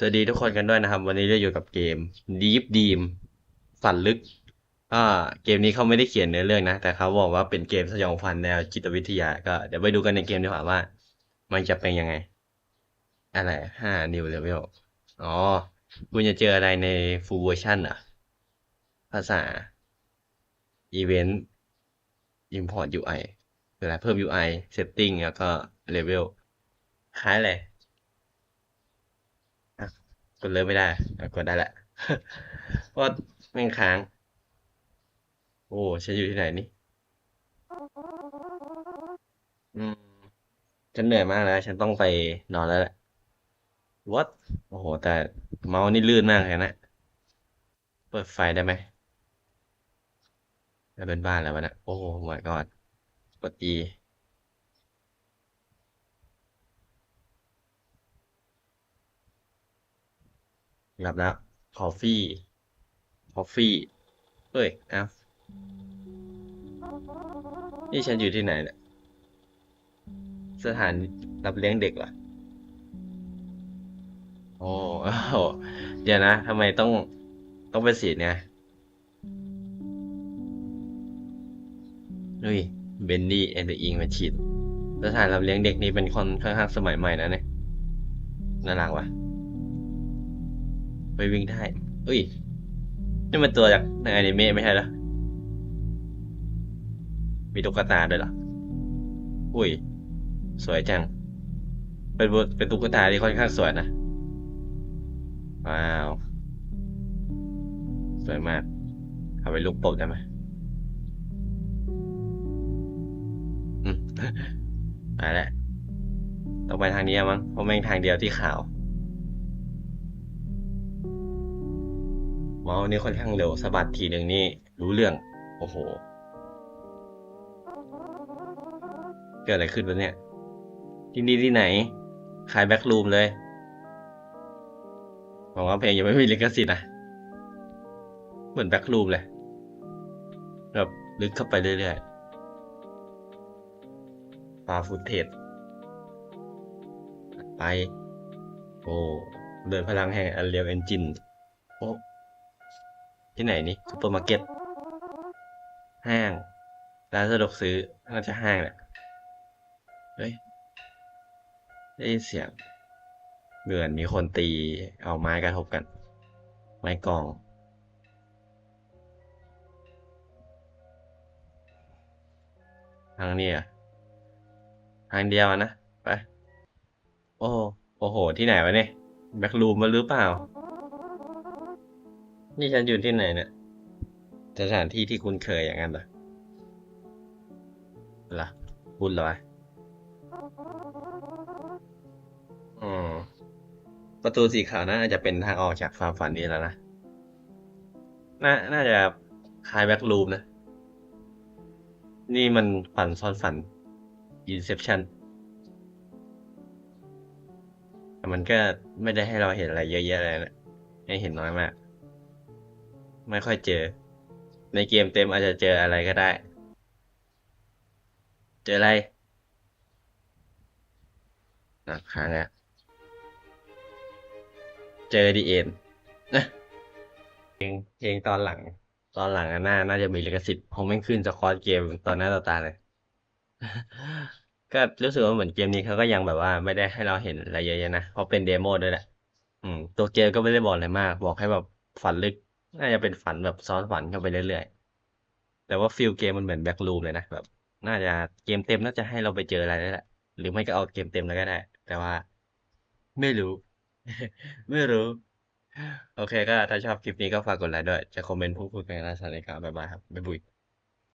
สวัสดีทุกคนกันด้วยนะครับ วันนี้เราอยู่กับเกม Deep Dream ฝันลึก อ่า เกมนี้เขาไม่ได้เขียนเนื้อเรื่องนะ แต่เขาบอกว่าเป็นเกมสยองขวัญแนวจิตวิทยา ก็เดี๋ยวไปดูกันในเกมดีกว่าว่า มันจะเป็นยังไง อะไรห้านิวเลเวลอ๋อ คุณจะเจออะไรใน full version อะ ภาษา event import UI คืออะไรเพิ่ม UI setting แล้วก็ level คล้ายเลย กดเริ่มไม่ได้กดได้แหละเพราะแม่งค้าง โอ้ฉันอยู่ที่ไหนนี่อืมฉันเหนื่อยมากแล้ว ฉันต้องไปนอนแล้วแหละ what โอ้โห แต่เมาส์นี่ลื่นมากเลยนะ เปิดไฟได้ไหมจะเป็นบ้านแล้ววะนะโอ้โห my god กด E หลับแล้วคอฟฟี่คอฟฟี่เฮ้ยเอ้านี่ฉันอยู่ที่ไหนเนี่ยสถานรับเลี้ยงเด็กเหรอ โอ้เดี๋ยวนะทำไมต้องต้องเป็นสีเนี่ยนุ้ยเบนดี้แอนด์อิงมาฉีดสถานรับเลี้ยงเด็กนี่เป็นคนค่อนข้างสมัยใหม่นะเนี่ยน่ารักว่ะ ไปวิ่งได้อุ้ย นี่มันตัวจากในอนิเมะไม่ใช่เหรอ มีตุ๊กตาด้วยเหรอ อุ้ย สวยจัง เป็นเป็นตุ๊กตาที่ค่อนข้างสวยนะ ว้าว สวยมาก เอาไปลูกปบได้ไหมอืมไปแล้วต้องไปทางนี้มั้ง เพราะแม่งทางเดียวที่ขาว เมาส์นี่ค่อนข้างเร็วสะบัดทีหนึ่งนี่รู้เรื่อง โอ้โห เกิดอะไรขึ้นวะเนี่ย ที่นี่ที่ไหน ขายแบ็กรูมเลยหวังว่าเพลงยังไม่มีลิขสิทธิ์นะเหมือนแบ็กรูมเลยแบบลึกเข้าไปเรื่อยๆปาฟุตเทจไป โอ้ เดินพลังแห่ง Unreal Engine โอ้ ที่ไหนนี่ซูเปอร์มาร์เก็ตห้างร้านสะดวกซื้อน่าจะห้างแหละเฮ้ยได้ยินเสียงเหมือนมีคนตีเอาไม้กระทบกัน ไม้กลอง ทางนี้อะทางเดียวอะนะ ไป โอ้โหโอ้โห ที่ไหนวะเนี่ย แบ็กรูมมาหรือเปล่า นี่ฉันอยู่ที่ไหนเนี่ยสถานที่ที่คุ้นเคยอย่างนั้นเหรอล่ะคุ้นเหรอวะอืมประตูสีขาวน่าจะเป็นทางออกจากฟามฝันนี้แล้วนะ น่า น่าจะคลายแบ็กรูมนะ นี่มันฝันซ้อนฝัน Inception แต่มันก็ไม่ได้ให้เราเห็นอะไรเยอะแยะเลยนะ ให้เห็นน้อยมาก ไม่ค่อยเจอ ในเกมเต็มอาจจะเจออะไรก็ได้ เจออะไรนะครั้งแล้วเจอดีเอ็นนะเพลงเพลงตอนหลัง ตอนหลังอะน่าน่าจะมีลิขสิทธิ์ผมไม่ขึ้นสคอร์เกมตอนหน้าต่อตาเลย ก็รู้สึกว่าเหมือนเกมนี้เขาก็ยังแบบว่าไม่ได้ให้เราเห็นอะไรเยอะๆนะเพราะเป็นเดโมด้วยแหละอืม ตัวเกมก็ไม่ได้บอกอะไรมาก บอกให้แบบฝันลึก น่าจะเป็นฝันแบบซ้อนฝันเข้าไปเรื่อยๆ แต่ว่าฟิลเกมมันเหมือนแบ็กรูมเลยนะแบบ น่าจะเกมเต็มน่าจะให้เราไปเจออะไรนั่นแหละ หรือไม่ก็เอาเกมเต็มแล้วก็ได้ แต่ว่าไม่รู้ ไม่รู้ โอเคก็ถ้าชอบคลิปนี้ก็ฝากกดไลค์ด้วย จะคอมเมนต์พูดคุยกันในสถานการณ์บ๊ายบายครับบ๊ายบุย